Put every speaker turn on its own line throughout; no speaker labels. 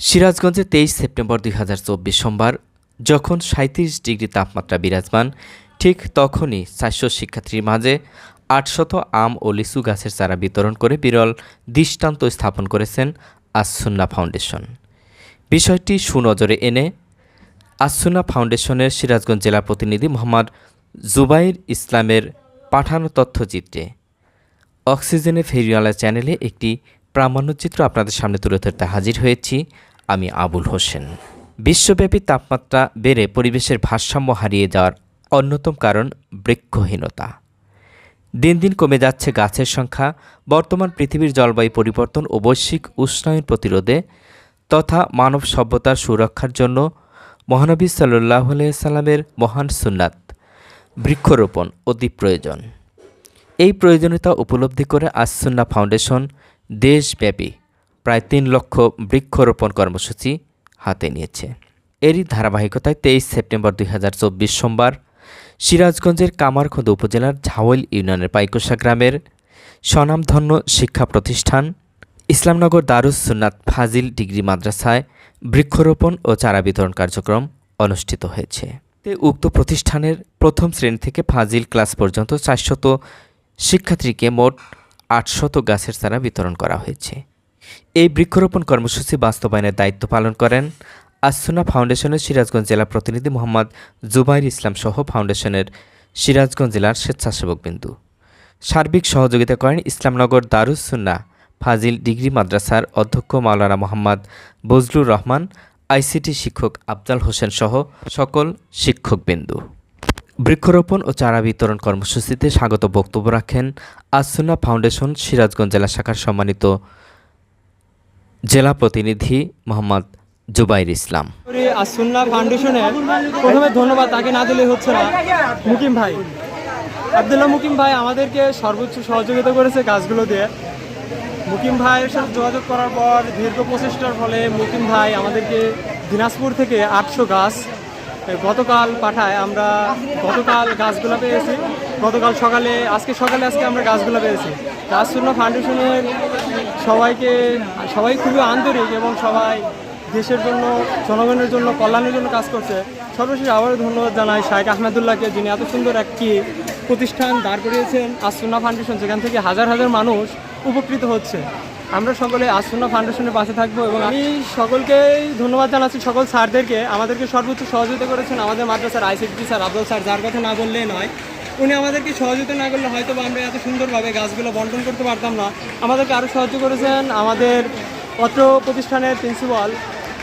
সিরাজগঞ্জে তেইশ সেপ্টেম্বর দুই হাজার চব্বিশ সোমবার, যখন সাঁত্রিশ ডিগ্রি তাপমাত্রা বিরাজমান, ঠিক তখনই চারশো শিক্ষার্থীর মাঝে আটশত আম ও লিচু গাছের চারা বিতরণ করে বিরল দৃষ্টান্ত স্থাপন করেছেন আসুন্না ফাউন্ডেশন। বিষয়টি সুনজরে এনে আসুন্না ফাউন্ডেশনের সিরাজগঞ্জ জেলা প্রতিনিধি মোহাম্মদ জুবাইর ইসলামের পাঠানো তথ্যচিত্রে অক্সিজেনে ফেরিওয়ালা চ্যানেলে একটি প্রামাণ্যচিত্র আপনাদের সামনে তুলে ধরতে হাজির হয়েছি। আমি আবুল হোসেন। বিশ্বব্যাপী তাপমাত্রা বেড়ে পরিবেশের ভারসাম্য হারিয়ে যাওয়ার অন্যতম কারণ বৃক্ষহীনতা। দিন দিন কমে যাচ্ছে গাছের সংখ্যা, বর্তমান পৃথিবীর জলবায়ু পরিবর্তন ও বৈশ্বিক উষ্ণায়ন প্রতিরোধে তথা মানব সভ্যতার সুরক্ষার জন্য মহানবী সাল্লাহ সাল্লামের মহান সুন্নাত বৃক্ষরোপণ অতি প্রয়োজন। এই প্রয়োজনীয়তা উপলব্ধি করে আসুন্না ফাউন্ডেশন দেশব্যাপী প্রায় তিন লক্ষ বৃক্ষরোপণ কর্মসূচি হাতে নিয়েছে। এরই ধারাবাহিকতায় তেইশ সেপ্টেম্বর দুই হাজার চব্বিশ সোমবার সিরাজগঞ্জের কামারখন্দ উপজেলার ঝাওয়াইল ইউনিয়নের পাইকোষা গ্রামের স্বনামধন্য শিক্ষা প্রতিষ্ঠান ইসলামনগর দারুস সুন্নাত ফাজিল ডিগ্রি মাদ্রাসায় বৃক্ষরোপণ ও চারা বিতরণ কার্যক্রম অনুষ্ঠিত হয়েছে। উক্ত প্রতিষ্ঠানের প্রথম শ্রেণি থেকে ফাজিল ক্লাস পর্যন্ত চারশত শিক্ষার্থীকে মোট আটশত গাছের চারা বিতরণ করা হয়েছে। এই বৃক্ষরোপণ কর্মসূচি বাস্তবায়নের দায়িত্ব পালন করেন আসুনা ফাউন্ডেশনের সিরাজগঞ্জ জেলা প্রতিনিধি মোহাম্মদ জুবাইর ইসলাম সহ ফাউন্ডেশনের সিরাজগঞ্জ জেলার স্বেচ্ছাসেবক বিন্দু। সার্বিক সহযোগিতা করেন ইসলামনগর দারুস সুন্না ফাজিল ডিগ্রি মাদ্রাসার অধ্যক্ষ মাওলানা মোহাম্মদ বজলুর রহমান, আইসিটি শিক্ষক আফজাল হোসেন সহ সকল শিক্ষকবিন্দু বৃক্ষরোপণ ও চারা বিতরণ কর্মসূচিতে স্বাগত বক্তব্য রাখেন আসুনা ফাউন্ডেশন সিরাজগঞ্জ জেলা শাখার সম্মানিত জেলা প্রতিনিধি মোহাম্মদ জুবাইর ইসলাম।
আসুন্না ফাউন্ডেশনের প্রথমে ধন্যবাদ, তাকে না দিলে হচ্ছে না। মুকিম ভাই, আবদুল্লাহ মুকিম ভাই আমাদেরকে সর্বোচ্চ সহযোগিতা করেছে গাছগুলো দিয়ে। মুকিম ভাইয়ের সাথে যোগাযোগ করার পর দীর্ঘ প্রচেষ্টার ফলে মুকিম ভাই আমাদেরকে দিনাজপুর থেকে আটশো গাছ গতকাল পাঠায়। আমরা গতকাল গাছগুলো পেয়েছি। গতকাল সকালে, আজকে সকালে আজকে আমরা গাছগুলো পেয়েছি। গাছশূন্য ফাউন্ডেশনের সবাইকে, সবাই খুবই আন্তরিক এবং সবাই দেশের জন্য, জনগণের জন্য, কল্যাণের জন্য কাজ করছে। সর্বশেষ আবারও ধন্যবাদ জানাই শাহেক আহমেদুল্লাহকে, যিনি এত সুন্দর একটি প্রতিষ্ঠান দাঁড় করিয়েছেন, আসুন্না ফাউন্ডেশন যেখান থেকে হাজার হাজার মানুষ উপকৃত হচ্ছে। আমরা সকলে আসুন্না ফাউন্ডেশনের পাশে থাকব এবং আমি সকলকেই ধন্যবাদ জানাচ্ছি, সকল স্যারদেরকে। আমাদেরকে সর্বোচ্চ সহযোগিতা করেছেন আমাদের মাদ্রাসার আইসিটি স্যার আব্দুল স্যার, যার কথা না বললেই নয়। উনি আমাদেরকে সহযোগিতা না করলে হয়তো আমরা এত সুন্দরভাবে গাছগুলো বন্টন করতে পারতাম না। আমাদেরকে আরও সাহায্য করেছেন আমাদের অত্র প্রতিষ্ঠানের প্রিন্সিপাল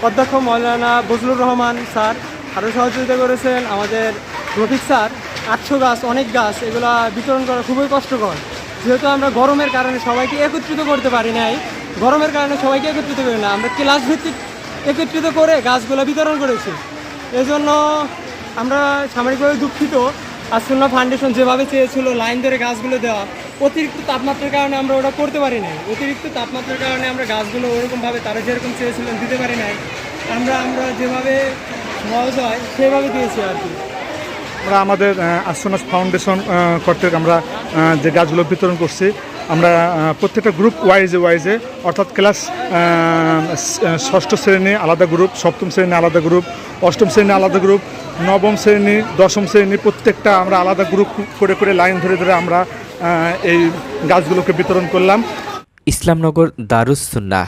অধ্যক্ষ মৌলানা বজলুর রহমান স্যার। আরও সহযোগিতা করেছেন আমাদের রফিক স্যার। আটশো গাছ, অনেক গাছ, এগুলা বিতরণ করা খুবই কষ্টকর। যেহেতু আমরা গরমের কারণে সবাইকে একত্রিত করতে পারি নাই, গরমের কারণে সবাইকে একত্রিত করি না, আমরা ক্লাস ভিত্তিক একত্রিত করে গাছগুলো বিতরণ করেছি। এজন্য আমরা সাময়িকভাবে দুঃখিত। আসুল্লাহ ফাউন্ডেশন যেভাবে চেয়েছিল লাইন ধরে গাছগুলো দেওয়া, অতিরিক্ত তাপমাত্রার কারণে আমরা ওটা করতে পারি নাই। অতিরিক্ত তাপমাত্রার কারণে আমরা গাছগুলো ওরকমভাবে তারা যেরকম চেয়েছিলেন দিতে পারি নাই। আমরা আমরা যেভাবে সহজ হয়, সেভাবে দিয়েছি আর কি।
আমরা আমাদের আশ্রনাস ফাউন্ডেশন কর্তৃক আমরা যে গাছগুলো বিতরণ করছি, আমরা প্রত্যেকটা গ্রুপ ওয়াইজে ওয়াইজে অর্থাৎ ক্লাস ষষ্ঠ শ্রেণি আলাদা গ্রুপ সপ্তম শ্রেণি আলাদা গ্রুপ অষ্টম শ্রেণি আলাদা গ্রুপ নবম শ্রেণি দশম শ্রেণি প্রত্যেকটা আমরা আলাদা গ্রুপ করে করে লাইন ধরে ধরে আমরা এই গাছগুলোকে বিতরণ করলাম।
ইসলামনগর দারুস সুন্নাহ।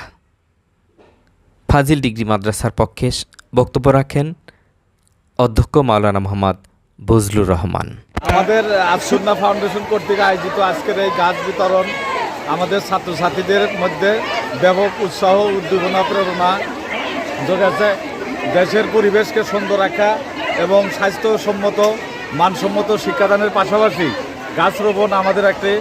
ফাজিল ডিগ্রি মাদ্রাসার পক্ষে বক্তব্য রাখেন অধ্যক্ষ মাওলানা মোহাম্মদ বজলুর রহমান।
আমাদের আফসুন্না ফাউন্ডেশন কর্তৃক আয়োজিত আজকের এই গাছ বিতরণ আমাদের ছাত্রছাত্রীদের মধ্যে ব্যাপক উৎসাহ উদ্দীপনা প্রেরণা যোগাচ্ছে দেশের পরিবেশকে সুন্দর রাখা এবং স্বাস্থ্যসম্মত মানসম্মত শিক্ষাদানের পাশাপাশি গাছ রোপণ আমাদের একটি।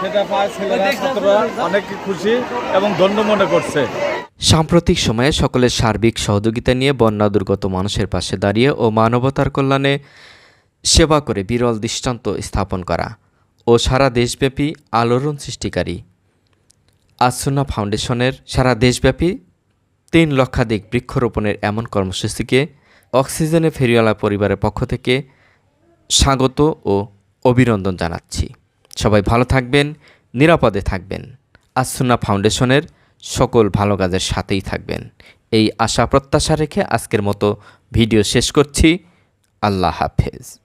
সেটা পায় ছেলেরা ছাত্ররা অনেক খুশি এবং ধন্য মনে করছে।
সাম্প্রতিক সময়ে সকলের সার্বিক সহযোগিতা নিয়ে বন্যা দুর্গত মানুষের পাশে দাঁড়িয়ে ও মানবতার কল্যাণে সেবা করে বিরল দৃষ্টান্ত স্থাপন করা ও সারা দেশব্যাপী আলোড়ন সৃষ্টিকারী। আসুনা ফাউন্ডেশনের সারা দেশব্যাপী তিন লক্ষাধিক বৃক্ষরোপণের এমন কর্মসূচিকে অক্সিজেনে ফেরিওয়ালা পরিবারের পক্ষ থেকে স্বাগত ও অভিনন্দন জানাচ্ছি। সবাই ভালো থাকবেন, নিরাপদে থাকবেন। আসুনা ফাউন্ডেশনের সকল ভালো কাজের সাথেই থাকবেন। এই আশা প্রত্যাশা রেখে আজকের মতো ভিডিও শেষ করছি। আল্লাহ হাফেজ।